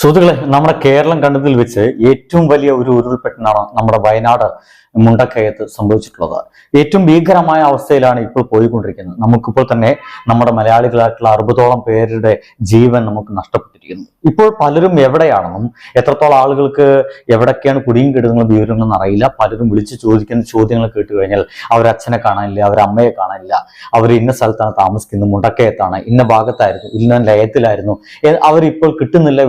സുഹൃത്തുക്കളെ നമ്മുടെ കേരളം കണ്ടതിൽ വെച്ച് ഏറ്റവും വലിയ ഒരു ഉരുൾപെട്ടനാണ് നമ്മുടെ വയനാട് മുണ്ടക്കയത്ത് സംഭവിച്ചിട്ടുള്ളത്. ഏറ്റവും ഭീകരമായ അവസ്ഥയിലാണ് ഇപ്പോൾ പോയിക്കൊണ്ടിരിക്കുന്നത്. നമുക്കിപ്പോൾ തന്നെ നമ്മുടെ മലയാളികളായിട്ടുള്ള അറുപതോളം പേരുടെ ജീവൻ നമുക്ക് നഷ്ടപ്പെട്ടിരിക്കുന്നു. ഇപ്പോൾ പലരും എവിടെയാണെന്നും എത്രത്തോളം ആളുകൾക്ക് എവിടൊക്കെയാണ് കുടുങ്ങി കിടക്കുന്ന വിവരങ്ങളെന്ന് അറിയില്ല. പലരും വിളിച്ചു ചോദിക്കുന്ന ചോദ്യങ്ങൾ കേട്ട് കഴിഞ്ഞാൽ അവരച്ഛനെ കാണാനില്ല അവരമ്മയെ കാണാനില്ല അവർ ഇന്ന സ്ഥലത്താണ് താമസിക്കുന്നത് മുണ്ടക്കയത്താണ് ഇന്ന ഭാഗത്തായിരുന്നു ഇന്ന ലയത്തിലായിരുന്നു. അവരിപ്പോൾ കിട്ടുന്നില്ല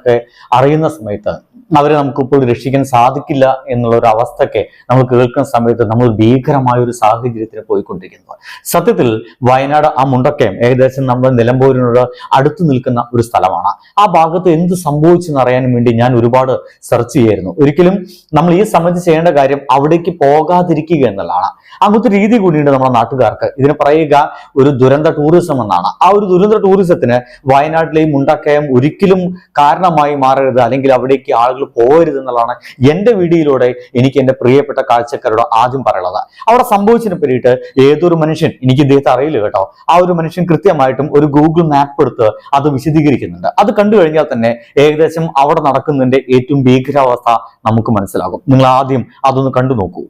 വിവരങ്ങളൊക്കെ അറിയുന്ന സമയത്ത് അവരെ നമുക്കിപ്പോൾ രക്ഷിക്കാൻ സാധിക്കില്ല എന്നുള്ള ഒരു അവസ്ഥയൊക്കെ നമ്മൾ കേൾക്കുന്ന സമയത്ത് നമ്മൾ ഭീകരമായ ഒരു സാഹചര്യത്തിൽ പോയിക്കൊണ്ടിരിക്കുന്നത് സത്യത്തിൽ വയനാട് ആ മുണ്ടക്കയം ഏകദേശം നമ്മൾ നിലമ്പൂരിനോട് അടുത്ത് നിൽക്കുന്ന ഒരു സ്ഥലമാണ്. ആ ഭാഗത്ത് എന്ത് സംഭവിച്ചെന്ന് അറിയാൻ വേണ്ടി ഞാൻ ഒരുപാട് സെർച്ച് ചെയ്യായിരുന്നു. ഒരിക്കലും നമ്മൾ ഈ സമയത്ത് ചെയ്യേണ്ട കാര്യം അവിടേക്ക് പോകാതിരിക്കുക എന്നുള്ളതാണ്. അങ്ങനത്തെ രീതി കൂടിയുണ്ട് നമ്മുടെ നാട്ടുകാർക്ക്. ഇതിന് പറയുക ഒരു ദുരന്ത ടൂറിസം എന്നാണ്. ആ ഒരു ദുരന്ത ടൂറിസത്തിന് വയനാട്ടിലെ ഈ മുണ്ടക്കയം ഒരിക്കലും കാരണമായി മാറരുത്. അല്ലെങ്കിൽ അവിടേക്ക് ആളുകൾ പോകരുത് എന്നുള്ളതാണ് എന്റെ വീഡിയോയിലൂടെ എനിക്ക് എന്റെ പ്രിയപ്പെട്ട കാഴ്ചക്കാരോട് ആദ്യം പറയുന്നത് അവിടെ സംഭവിച്ചതിനെ പറ്റിയിട്ട് ഏതൊരു മനുഷ്യൻ എനിക്ക് ഇദ്ദേഹത്തെ അറിയില്ല കേട്ടോ. ആ ഒരു മനുഷ്യൻ കൃത്യമായിട്ടും ഒരു ഗൂഗിൾ മാപ്പ് എടുത്ത് അത് വിശദീകരിക്കുന്നുണ്ട്. അത് കണ്ടു കഴിഞ്ഞാൽ തന്നെ ഏകദേശം അവിടെ നടക്കുന്നതിന്റെ ഏറ്റവും ഭീകരാവസ്ഥ നമുക്ക് മനസ്സിലാകും. നിങ്ങൾ ആദ്യം അതൊന്ന് കണ്ടു നോക്കൂ.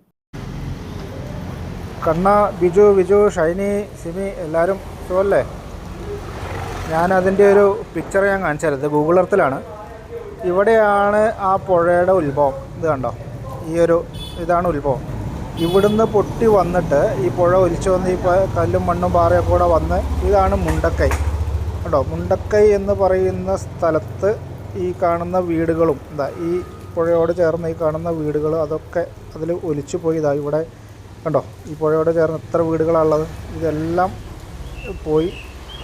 കണ്ണ ബിജു ബിജു ഷൈനി സിമി എല്ലാവരും സുഖമല്ലേ? ഞാൻ അതിന്റെ ഒരു പിക്ചർ ഞാൻ കാണിച്ചത് ഇത് ഗൂഗിൾ എർത്തിലാണ് ഇവിടെയാണ് ആ പുഴയുടെ ഉത്ഭവം. ഇത് കണ്ടോ? ഈ ഒരു ഇതാണ് ഉത്ഭവം. ഇവിടുന്ന് പൊട്ടി വന്നിട്ട് ഈ പുഴ ഒലിച്ചു വന്ന് ഈ കല്ലും മണ്ണും പാറയൊക്കെ കൂടെ വന്ന് ഇതാണ് മുണ്ടക്കൈ. കേട്ടോ മുണ്ടക്കൈ എന്ന് പറയുന്ന സ്ഥലത്ത് ഈ കാണുന്ന വീടുകളും എന്താ ഈ പുഴയോട് ചേർന്ന് ഈ കാണുന്ന വീടുകൾ അതൊക്കെ അതിൽ ഒലിച്ചു പോയി. ഇതാ ഇവിടെ കണ്ടോ? ഈ പുഴയോട് ചേർന്ന് എത്ര വീടുകളാണുള്ളത് ഇതെല്ലാം പോയി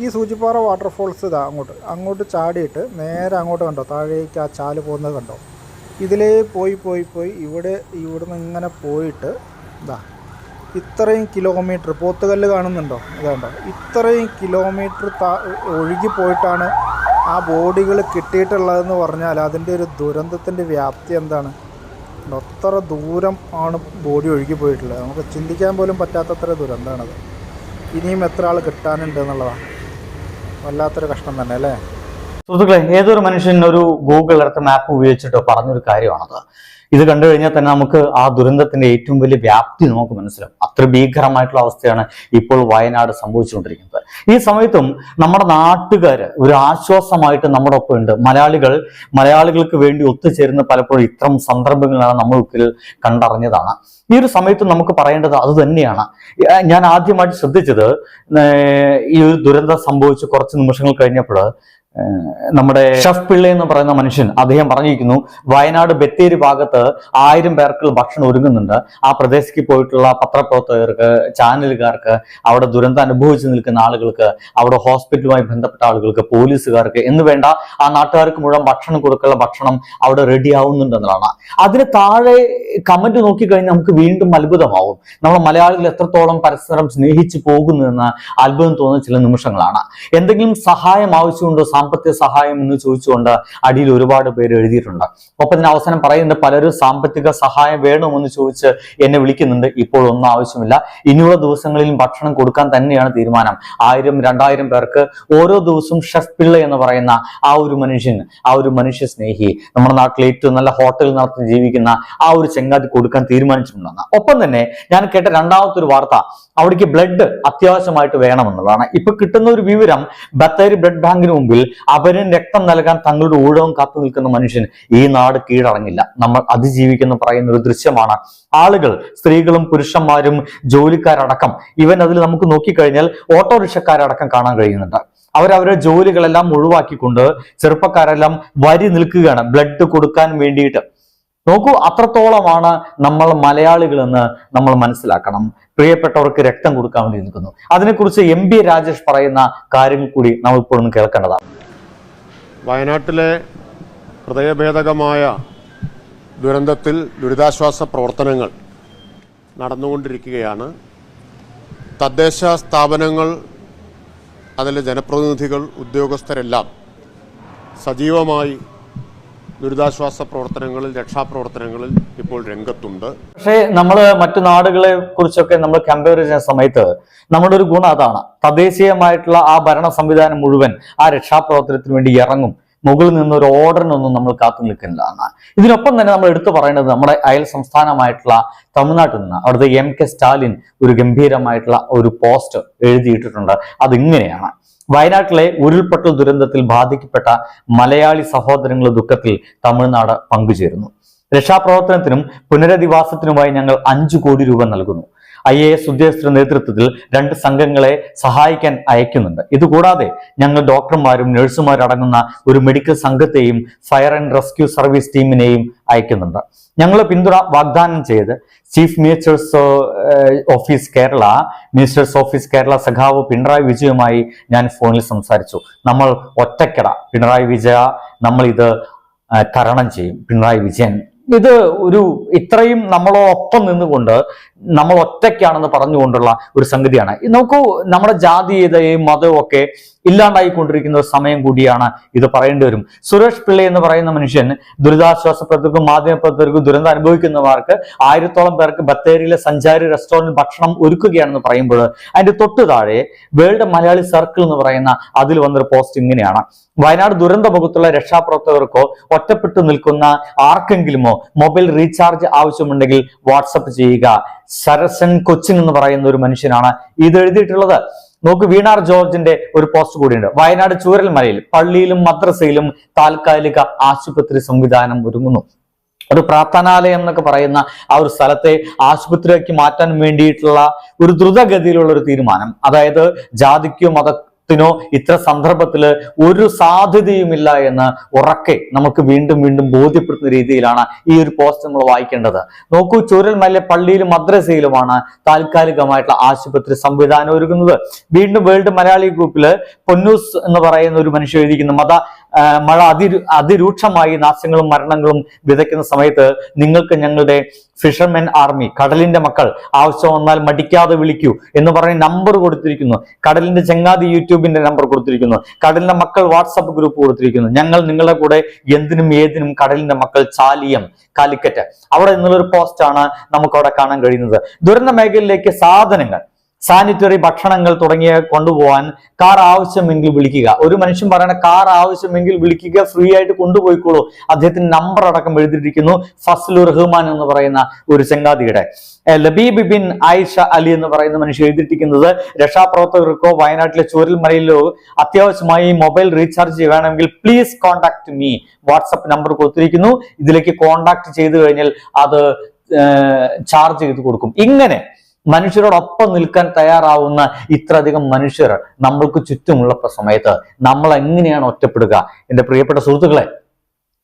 ഈ സൂചിപ്പാറ വാട്ടർഫോൾസ് ഇതാ അങ്ങോട്ട്. അങ്ങോട്ട് ചാടിയിട്ട് നേരെ അങ്ങോട്ട് കണ്ടോ? താഴേക്ക് ആ ചാൽ പോകുന്നത് കണ്ടോ? ഇതിലേ പോയി പോയി പോയി ഇവിടെ ഇവിടുന്ന് ഇങ്ങനെ പോയിട്ട് ഇതാ ഇത്രയും കിലോമീറ്റർ പോത്തുകല്ല് കാണുന്നുണ്ടോ? കണ്ടോ? ഇത്രയും കിലോമീറ്റർ താ ഒഴുകി പോയിട്ടാണ് ആ ബോഡികൾ കിട്ടിയിട്ടുള്ളതെന്ന് പറഞ്ഞാൽ അതിന്റെ ഒരു ദുരന്തത്തിന്റെ വ്യാപ്തി എന്താണ്? അത്ര ദൂരം ആണ് ബോഡി ഒഴുകി പോയിട്ടുള്ളത്. നമുക്ക് ചിന്തിക്കാൻ പോലും പറ്റാത്തത്ര ദുരന്തമാണത്. ഇനിയും എത്ര ആൾ കിട്ടാനുണ്ട് എന്നുള്ളതാണ്. വല്ലാത്തൊരു കഷ്ടം തന്നെ അല്ലേ? സുഹൃത്തുക്കളെ ഏതൊരു മനുഷ്യൻ ഒരു ഗൂഗിൾ എടുത്ത് മാപ്പ് ഉപയോഗിച്ചിട്ട് പറഞ്ഞൊരു കാര്യമാണത്. ഇത് കണ്ടു കഴിഞ്ഞാൽ തന്നെ നമുക്ക് ആ ദുരന്തത്തിന്റെ ഏറ്റവും വലിയ വ്യാപ്തി നമുക്ക് മനസ്സിലാവും. അത്ര ഭീകരമായിട്ടുള്ള അവസ്ഥയാണ് ഇപ്പോൾ വയനാട് സംഭവിച്ചുകൊണ്ടിരിക്കുന്നത്. ഈ സമയത്തും നമ്മുടെ നാട്ടുകാര് ഒരു ആശ്വാസമായിട്ട് നമ്മുടെ ഒപ്പം ഉണ്ട്. മലയാളികൾ മലയാളികൾക്ക് വേണ്ടി ഒത്തുചേരുന്ന പലപ്പോഴും ഇത്തരം സന്ദർഭങ്ങളാണ് നമ്മൾക്കിൽ കണ്ടറിഞ്ഞതാണ്. ഈ ഒരു സമയത്ത് നമുക്ക് പറയേണ്ടത് അത് തന്നെയാണ്. ഞാൻ ആദ്യമായിട്ട് ശ്രദ്ധിച്ചത് ഈ ഒരു ദുരന്തം സംഭവിച്ച് കുറച്ച് നിമിഷങ്ങൾ കഴിഞ്ഞപ്പോൾ നമ്മുടെ ഷഫ് പിള്ള എന്ന് പറയുന്ന മനുഷ്യൻ അദ്ദേഹം പറഞ്ഞിരിക്കുന്നു വയനാട് ബത്തേരി ഭാഗത്ത് ആയിരം പേർക്ക് ഭക്ഷണം ഒരുങ്ങുന്നുണ്ട്. ആ പ്രദേശത്തേക്ക് പോയിട്ടുള്ള പത്രപ്രവർത്തകർക്ക് ചാനലുകാർക്ക് അവിടെ ദുരന്തം അനുഭവിച്ചു നിൽക്കുന്ന ആളുകൾക്ക് അവിടെ ഹോസ്പിറ്റലുമായി ബന്ധപ്പെട്ട ആളുകൾക്ക് പോലീസുകാർക്ക് എന്ന് വേണ്ട ആ നാട്ടുകാർക്ക് മുഴുവൻ ഭക്ഷണം കൊടുക്കാനുള്ള ഭക്ഷണം അവിടെ റെഡി ആവുന്നുണ്ട് അതിന് താഴെ കമന്റ് നോക്കിക്കഴിഞ്ഞാൽ നമുക്ക് വീണ്ടും അത്ഭുതമാവും. നമ്മൾ മലയാളികൾ എത്രത്തോളം പരസ്പരം സ്നേഹിച്ചു പോകുന്നു എന്ന് അത്ഭുതം തോന്നുന്ന ചില നിമിഷങ്ങളാണ്. എന്തെങ്കിലും സഹായം ആവശ്യമുണ്ടോ സാമ്പത്തിക സഹായം എന്ന് ചോദിച്ചുകൊണ്ട് അടിയിൽ ഒരുപാട് പേര് എഴുതിയിട്ടുണ്ട്. ഒപ്പം അവസാനം പറയുന്നുണ്ട് പലരും സാമ്പത്തിക സഹായം വേണമെന്ന് ചോദിച്ച് എന്നെ വിളിക്കുന്നുണ്ട്. ഇപ്പോൾ ഒന്നും ആവശ്യമില്ല. ഇനിയുള്ള ദിവസങ്ങളിലും ഭക്ഷണം കൊടുക്കാൻ തന്നെയാണ് തീരുമാനം. ആയിരം രണ്ടായിരം പേർക്ക് ഓരോ ദിവസവും ഷെഫ് പിള്ള എന്ന് പറയുന്ന ആ ഒരു മനുഷ്യൻ ആ ഒരു മനുഷ്യ സ്നേഹി നമ്മുടെ നാട്ടിലെ ഏറ്റവും നല്ല ഹോട്ടലിൽ നടത്തി ജീവിക്കുന്ന ആ ഒരു ചെങ്ങാതി കൊടുക്കാൻ തീരുമാനിച്ചിട്ടുണ്ടെന്ന്. ഒപ്പം തന്നെ ഞാൻ കേട്ട രണ്ടാമത്തെ ഒരു വാർത്ത അവിടേക്ക് ബ്ലഡ് അത്യാവശ്യമായിട്ട് വേണമെന്നുള്ളതാണ്. ഇപ്പൊ കിട്ടുന്ന ഒരു വിവരം ബത്തേരി ബ്ലഡ് ബാങ്കിന് മുമ്പിൽ അവരും രക്തം നൽകാൻ തങ്ങളുടെ ഊഴവും കാത്തു നിൽക്കുന്ന മനുഷ്യൻ ഈ നാട് കീഴടങ്ങില്ല. നമ്മൾ അതിജീവിക്കുന്ന പറയുന്ന ഒരു ദൃശ്യമാണ് ആളുകൾ സ്ത്രീകളും പുരുഷന്മാരും ജോലിക്കാരടക്കം. ഇവൻ അതിൽ നമുക്ക് നോക്കിക്കഴിഞ്ഞാൽ ഓട്ടോറിക്ഷക്കാരടക്കം കാണാൻ കഴിയുന്നുണ്ട്. അവരവരുടെ ജോലികളെല്ലാം ഒഴിവാക്കിക്കൊണ്ട് ചെറുപ്പക്കാരെല്ലാം വരി നിൽക്കുകയാണ് ബ്ലഡ് കൊടുക്കാൻ വേണ്ടിയിട്ട്. നോക്കൂ അത്രത്തോളമാണ് നമ്മൾ മലയാളികളെന്ന് നമ്മൾ മനസ്സിലാക്കണം. പ്രിയപ്പെട്ടവർക്ക് രക്തം കൊടുക്കാൻ വേണ്ടി നിൽക്കുന്നു. അതിനെക്കുറിച്ച് എം രാജേഷ് പറയുന്ന കാര്യങ്ങൾ കൂടി നമ്മൾ ഇപ്പോഴൊന്ന് കേൾക്കേണ്ടതാണ്. വയനാട്ടിലെ ഹൃദയഭേദകമായ ദുരന്തത്തിൽ ദുരിതാശ്വാസ പ്രവർത്തനങ്ങൾ നടന്നുകൊണ്ടിരിക്കുകയാണ്. തദ്ദേശ സ്ഥാപനങ്ങൾ അതിലെ ജനപ്രതിനിധികൾ ഉദ്യോഗസ്ഥരെല്ലാം സജീവമായി ദുരിതാശ്വാസ പ്രവർത്തനങ്ങളിൽ രക്ഷാപ്രവർത്തനങ്ങളിൽ ഇപ്പോൾ രംഗത്തുണ്ട്. പക്ഷേ നമ്മൾ മറ്റു നാടുകളെ കുറിച്ചൊക്കെ നമ്മൾ കമ്പയർ ചെയ്യുന്ന സമയത്ത് നമ്മുടെ ഒരു ഗുണം അതാണ്. തദ്ദേശീയമായിട്ടുള്ള ആ ഭരണ സംവിധാനം മുഴുവൻ ആ രക്ഷാപ്രവർത്തനത്തിന് വേണ്ടി ഇറങ്ങും. മുകളിൽ നിന്ന് ഒരു ഓർഡറിനൊന്നും നമ്മൾ കാത്തു നിൽക്കുന്നതാണ് ഇതിനൊപ്പം തന്നെ നമ്മൾ എടുത്തു പറയേണ്ടത് നമ്മുടെ അയൽ സംസ്ഥാനമായിട്ടുള്ള തമിഴ്നാട്ടിൽ നിന്ന് അവിടുത്തെ എം കെ സ്റ്റാലിൻ ഒരു ഗംഭീരമായിട്ടുള്ള ഒരു പോസ്റ്റ് എഴുതിയിട്ടിട്ടുണ്ട്. അതിങ്ങനെയാണ്. വയനാട്ടിലെ ഉരുൾപൊട്ടൽ ദുരന്തത്തിൽ ബാധിക്കപ്പെട്ട മലയാളി സഹോദരങ്ങളുടെ ദുഃഖത്തിൽ തമിഴ്നാട് പങ്കുചേരുന്നു. രക്ഷാപ്രവർത്തനത്തിനും പുനരധിവാസത്തിനുമായി ഞങ്ങൾ അഞ്ചു കോടി രൂപ നൽകുന്നു. ഐ എ എസ് ഉദ്യോഗസ്ഥരുടെ നേതൃത്വത്തിൽ രണ്ട് സംഘങ്ങളെ സഹായിക്കാൻ അയക്കുന്നുണ്ട്. ഇതുകൂടാതെ ഞങ്ങൾ ഡോക്ടർമാരും നഴ്സുമാരും അടങ്ങുന്ന ഒരു മെഡിക്കൽ സംഘത്തെയും ഫയർ ആൻഡ് റെസ്ക്യൂ സർവീസ് ടീമിനെയും അയക്കുന്നുണ്ട്. ഞങ്ങൾ പിന്തുണ വാഗ്ദാനം ചെയ്ത് chief ministers office Kerala ministers office Kerala സഖാവ് പിണറായി വിജയുമായി ഞാൻ ഫോണിൽ സംസാരിച്ചു. നമ്മൾ ഒറ്റക്കെട. പിണറായി വിജയ നമ്മൾ ഇത് തരണം ചെയ്യും. പിണറായി വിജയൻ. ഇത് ഒരു ഇത്രയും നമ്മളോടൊപ്പം നിന്നുകൊണ്ട് നമ്മൾ ഒറ്റയ്ക്കാണെന്ന് പറഞ്ഞുകൊണ്ടുള്ള ഒരു സംഗതിയാണ്. നോക്കൂ നമ്മുടെ ജാതീയതയും മതവും ഒക്കെ ഇല്ലാണ്ടായിക്കൊണ്ടിരിക്കുന്ന ഒരു സമയം കൂടിയാണ് ഇത് പറയേണ്ടി വരും. സുരേഷ് പിള്ള എന്ന് പറയുന്ന മനുഷ്യൻ ദുരിതാശ്വാസ പ്രവർത്തകർക്കും മാധ്യമ പ്രവർത്തകർക്കും ദുരന്തം അനുഭവിക്കുന്നവർക്ക് ആയിരത്തോളം പേർക്ക് ബത്തേരിയിലെ സഞ്ചാരി റെസ്റ്റോറന്റ് ഭക്ഷണം ഒരുക്കുകയാണെന്ന് പറയുമ്പോൾ അതിന്റെ തൊട്ടു താഴെ വേൾഡ് മലയാളി സർക്കിൾ എന്ന് പറയുന്ന അതിൽ വന്നൊരു പോസ്റ്റ് ഇങ്ങനെയാണ്. വയനാട് ദുരന്ത മുഖത്തുള്ള രക്ഷാപ്രവർത്തകർക്കോ ഒറ്റപ്പെട്ടു നിൽക്കുന്ന ആർക്കെങ്കിലുമോ മൊബൈൽ റീചാർജ് ആവശ്യമുണ്ടെങ്കിൽ വാട്സപ്പ് ചെയ്യുക. സരസൻ കൊച്ചിൻ എന്ന് പറയുന്ന ഒരു മനുഷ്യനാണ് ഇത് എഴുതിയിട്ടുള്ളത്. നോക്ക് വീണാർ ജോർജിന്റെ ഒരു പോസ്റ്റ് കൂടിയുണ്ട്. വയനാട് ചൂരൽമലയിൽ പള്ളിയിലും മദ്രസയിലും താൽക്കാലിക ആശുപത്രി സംവിധാനം ഒരുങ്ങുന്നു. ഒരു പ്രാർത്ഥനാലയം എന്നൊക്കെ പറയുന്ന ആ ഒരു സ്ഥലത്തെ ആശുപത്രിയാക്കി മാറ്റാൻ വേണ്ടിയിട്ടുള്ള ഒരു ദ്രുതഗതിയിലുള്ള ഒരു തീരുമാനം. അതായത് ജാതിക്കോ മതത്തിനോ ഇത്ര സന്ദർഭത്തിൽ ഒരു സാധ്യതയുമില്ല എന്ന് ഉറക്കെ നമുക്ക് വീണ്ടും വീണ്ടും ബോധ്യപ്പെടുത്തുന്ന രീതിയിലാണ് ഈ ഒരു പോസ്റ്റ് നമ്മൾ വായിക്കേണ്ടത്. നോക്കൂ ചൂരൽമല പള്ളിയിലും മദ്രസയിലുമാണ് താൽക്കാലികമായിട്ടുള്ള ആശുപത്രി സംവിധാനം ഒരുക്കുന്നത് വീണ്ടും വേൾഡ് മലയാളി ഗ്രൂപ്പിൽ പൊന്നൂസ് എന്ന് പറയുന്ന ഒരു മനുഷ്യ എഴുതിക്കുന്ന മത മഴ അതിരു അതിരൂക്ഷമായി നാശങ്ങളും മരണങ്ങളും വിതയ്ക്കുന്ന സമയത്ത് നിങ്ങൾക്ക് ഞങ്ങളുടെ ഫിഷർമെൻ ആർമി കടലിന്റെ മക്കൾ ആവശ്യം വന്നാൽ മടിക്കാതെ വിളിക്കൂ എന്ന് പറഞ്ഞ് നമ്പർ കൊടുത്തിരിക്കുന്നു. കടലിന്റെ ചങ്ങാതി യൂട്യൂബിന്റെ നമ്പർ കൊടുത്തിരിക്കുന്നു. കടലിന്റെ മക്കൾ വാട്സപ്പ് ഗ്രൂപ്പ് കൊടുത്തിരിക്കുന്നു. ഞങ്ങൾ നിങ്ങളുടെ കൂടെ എന്തിനും ഏതിനും കടലിന്റെ മക്കൾ ചാലിയം കാലിക്കറ്റ്. അവിടെ നിന്നുള്ളൊരു പോസ്റ്റാണ് നമുക്ക് അവിടെ കാണാൻ കഴിയുന്നത്. ദുരന്ത മേഖലയിലേക്ക് സാധനങ്ങൾ. സാനിറ്ററി ഭക്ഷണങ്ങൾ തുടങ്ങിയ കൊണ്ടുപോകാൻ കാർ ആവശ്യമെങ്കിൽ വിളിക്കുക. ഒരു മനുഷ്യൻ പറയണ കാർ ആവശ്യമെങ്കിൽ വിളിക്കുക ഫ്രീ ആയിട്ട് കൊണ്ടുപോയിക്കോളൂ. അദ്ദേഹത്തിന്റെ നമ്പർ അടക്കം എഴുതിയിരിക്കുന്നു ഫസ്ലു റഹ്മാൻ എന്ന് പറയുന്ന ഒരു ചങ്ങാതിയുടെ. ഏർ ലബീബ് ബിൻ ആയിഷ അലി എന്ന് പറയുന്ന മനുഷ്യൻ എഴുതിയിരിക്കുന്നത് രക്ഷാപ്രവർത്തകർക്കോ വയനാട്ടിലെ ചൂരൽമലയിലോ അത്യാവശ്യമായി മൊബൈൽ റീചാർജ് വേണമെങ്കിൽ please contact me WhatsApp number കൊടുത്തിരിക്കുന്നു. ഇതിലേക്ക് കോൺടാക്ട് ചെയ്തു കഴിഞ്ഞാൽ അത് ചാർജ് ചെയ്ത് കൊടുക്കും. ഇങ്ങനെ മനുഷ്യരോടൊപ്പം നിൽക്കാൻ തയ്യാറാവുന്ന ഇത്രയധികം മനുഷ്യർ നമ്മൾക്ക് ചുറ്റുമുള്ള സമയത്ത് നമ്മൾ എങ്ങനെയാണ് ഒറ്റപ്പെടുക? എന്റെ പ്രിയപ്പെട്ട സുഹൃത്തുക്കളെ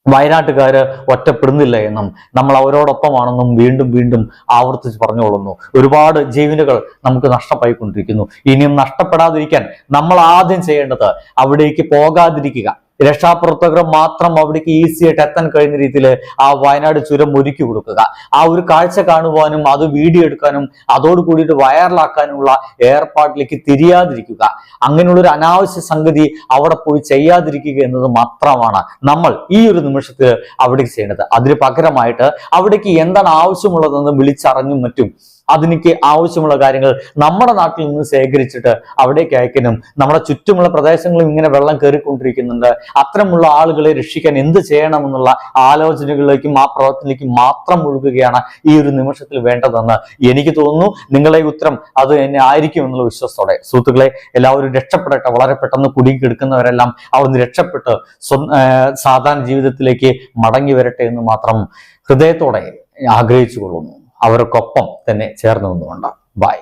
വയനാട്ടുകാര് ഒറ്റപ്പെടുന്നില്ല എന്നും നമ്മൾ അവരോടൊപ്പമാണെന്നും വീണ്ടും വീണ്ടും ആവർത്തിച്ച് പറഞ്ഞുകൊള്ളുന്നു. ഒരുപാട് ജീവനുകൾ നമുക്ക് നഷ്ടമായിക്കൊണ്ടിരിക്കുന്നു. ഇനിയും നഷ്ടപ്പെടാതിരിക്കാൻ നമ്മൾ ആദ്യം ചെയ്യേണ്ടത് അവിടേക്ക് പോകാതിരിക്കുക. രക്ഷാപ്രവർത്തകർ മാത്രം അവിടേക്ക് ഈസി ആയിട്ട് എത്താൻ കഴിയുന്ന രീതിയിൽ ആ വയനാട് ചുരം ഒരുക്കി കൊടുക്കുക. ആ ഒരു കാഴ്ച കാണുവാനും അത് വീഡിയോ എടുക്കാനും അതോട് കൂടിയിട്ട് വൈറലാക്കാനുമുള്ള ഏർപ്പാട്ടിലേക്ക് തിരിയാതിരിക്കുക. അങ്ങനെയുള്ള ഒരു അനാവശ്യ സംഗതി അവിടെ പോയി ചെയ്യാതിരിക്കുക എന്നത് മാത്രമാണ് നമ്മൾ ഈ ഒരു നിമിഷത്തിൽ അവിടേക്ക് ചെയ്യേണ്ടത്. അതിന് പകരമായിട്ട് അവിടേക്ക് എന്താണ് ആവശ്യമുള്ളതെന്ന് വിളിച്ചറിഞ്ഞും മറ്റും അതിലേക്ക് ആവശ്യമുള്ള കാര്യങ്ങൾ നമ്മുടെ നാട്ടിൽ നിന്ന് ശേഖരിച്ചിട്ട് അവിടേക്ക് അയക്കാനും നമ്മുടെ ചുറ്റുമുള്ള പ്രദേശങ്ങളും ഇങ്ങനെ വെള്ളം കയറിക്കൊണ്ടിരിക്കുന്നുണ്ട്. അത്തരമുള്ള ആളുകളെ രക്ഷിക്കാൻ എന്ത് ചെയ്യണമെന്നുള്ള ആലോചനകളിലേക്കും ആ പ്രവർത്തനത്തിലേക്കും മാത്രം മുഴുകുകയാണ് ഈ ഒരു നിമിഷത്തിൽ വേണ്ടതെന്ന് എനിക്ക് തോന്നുന്നു. നിങ്ങളെ ഉത്തരം അത് തന്നെ ആയിരിക്കും എന്നുള്ള വിശ്വാസത്തോടെ. സുഹൃത്തുക്കളെ എല്ലാവരും രക്ഷപ്പെടട്ടെ. വളരെ പെട്ടെന്ന് കുടുങ്ങിക്കിടക്കുന്നവരെല്ലാം അവർ രക്ഷപ്പെട്ട് സാധാരണ ജീവിതത്തിലേക്ക് മടങ്ങി വരട്ടെ എന്ന് മാത്രം ഹൃദയത്തോടെ ആഗ്രഹിച്ചു കൊള്ളുന്നു അവർക്കൊപ്പം തന്നെ ചേർന്നു നിന്നുകൊണ്ടാണ് ബൈ